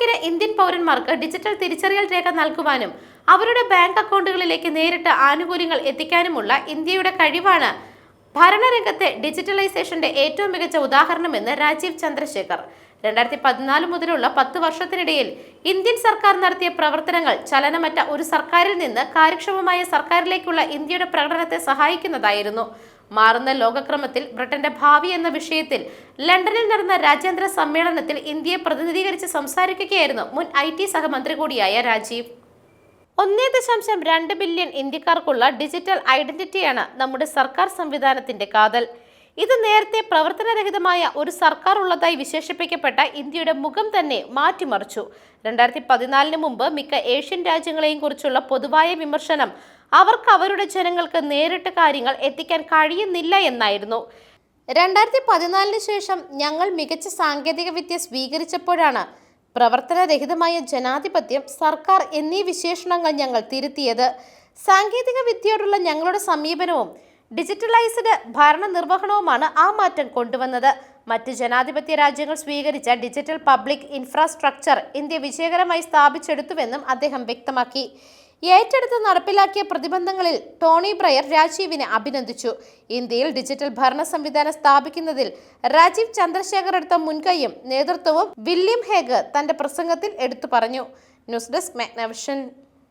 ലക്ഷക്കണക്കിന് ഇന്ത്യൻ പൗരന്മാർക്ക് ഡിജിറ്റൽ തിരിച്ചറിയൽ രേഖ നൽകുവാനും അവരുടെ ബാങ്ക് അക്കൗണ്ടുകളിലേക്ക് നേരിട്ട് ആനുകൂല്യങ്ങൾ എത്തിക്കാനുമുള്ള ഇന്ത്യയുടെ കഴിവാണ്. ഭരണരംഗത്തെ ഡിജിറ്റലൈസേഷന്റെ ഏറ്റവും മികച്ച ഉദാഹരണമെന്ന് രാജീവ് ചന്ദ്രശേഖർ. രണ്ടായിരത്തി പതിനാല് മുതലുള്ള പത്ത് വർഷത്തിനിടയിൽ ഇന്ത്യൻ സർക്കാർ നടത്തിയ പ്രവർത്തനങ്ങൾ ചലനമറ്റ ഒരു സർക്കാരിൽ നിന്ന് കാര്യക്ഷമമായ സർക്കാരിലേക്കുള്ള ഇന്ത്യയുടെ പ്രകടനത്തെ സഹായിക്കുന്നതായിരുന്നു. മാറുന്ന ലോകക്രമത്തിൽ ബ്രിട്ടന്റെ ഭാവി എന്ന വിഷയത്തിൽ ലണ്ടനിൽ നടന്ന രാജ്യാന്തര സമ്മേളനത്തിൽ ഇന്ത്യയെ പ്രതിനിധീകരിച്ച് സംസാരിക്കുകയായിരുന്നു മുൻ ഐ സഹമന്ത്രി കൂടിയായ രാജീവ്. ഒന്നേ ദശാംശം രണ്ട് ബില്യൺ ഇന്ത്യക്കാർക്കുള്ള ഡിജിറ്റൽ ഐഡന്റിറ്റിയാണ് നമ്മുടെ സർക്കാർ സംവിധാനത്തിന്റെ കാതൽ. ഇത് നേരത്തെ പ്രവർത്തനരഹിതമായ ഒരു സർക്കാർ ഉള്ളതായി വിശേഷിപ്പിക്കപ്പെട്ട ഇന്ത്യയുടെ മുഖം തന്നെ മാറ്റിമറിച്ചു. രണ്ടായിരത്തി പതിനാലിന് മുമ്പ് മിക്ക ഏഷ്യൻ രാജ്യങ്ങളെയും കുറിച്ചുള്ള പൊതുവായ വിമർശനം അവർക്ക് അവരുടെ ജനങ്ങൾക്ക് നേരിട്ട് കാര്യങ്ങൾ എത്തിക്കാൻ കഴിയുന്നില്ല എന്നായിരുന്നു. രണ്ടായിരത്തി പതിനാലിന് ശേഷം ഞങ്ങൾ മികച്ച സാങ്കേതിക വിദ്യ സ്വീകരിച്ചപ്പോഴാണ് പ്രവർത്തനരഹിതമായ ജനാധിപത്യം സർക്കാർ എന്നീ വിശേഷണങ്ങൾ ഞങ്ങൾ തിരുത്തിയത്. സാങ്കേതിക വിദ്യയോടുള്ള ഞങ്ങളുടെ സമീപനവും ഡിജിറ്റലൈസ്ഡ് ഭരണനിർവഹണവുമാണ് ആ മാറ്റം കൊണ്ടുവന്നത്. മറ്റ് ജനാധിപത്യ രാജ്യങ്ങൾ സ്വീകരിച്ച ഡിജിറ്റൽ പബ്ലിക് ഇൻഫ്രാസ്ട്രക്ചർ ഇന്ത്യ വിജയകരമായി സ്ഥാപിച്ചെടുത്തുവെന്നും അദ്ദേഹം വ്യക്തമാക്കി. ഏറ്റെടുത്ത് നടപ്പിലാക്കിയ പ്രതിബന്ധങ്ങളിൽ ടോണി ബ്രയർ രാജീവിനെ അഭിനന്ദിച്ചു. ഇന്ത്യയിൽ ഡിജിറ്റൽ ഭരണ സംവിധാനം സ്ഥാപിക്കുന്നതിൽ രാജീവ് ചന്ദ്രശേഖർ എടുത്ത മുൻകൈയും നേതൃത്വവും വില്യം ഹേഗ് തന്റെ പ്രസംഗത്തിൽ എടുത്തു പറഞ്ഞു. News desk Magnavision.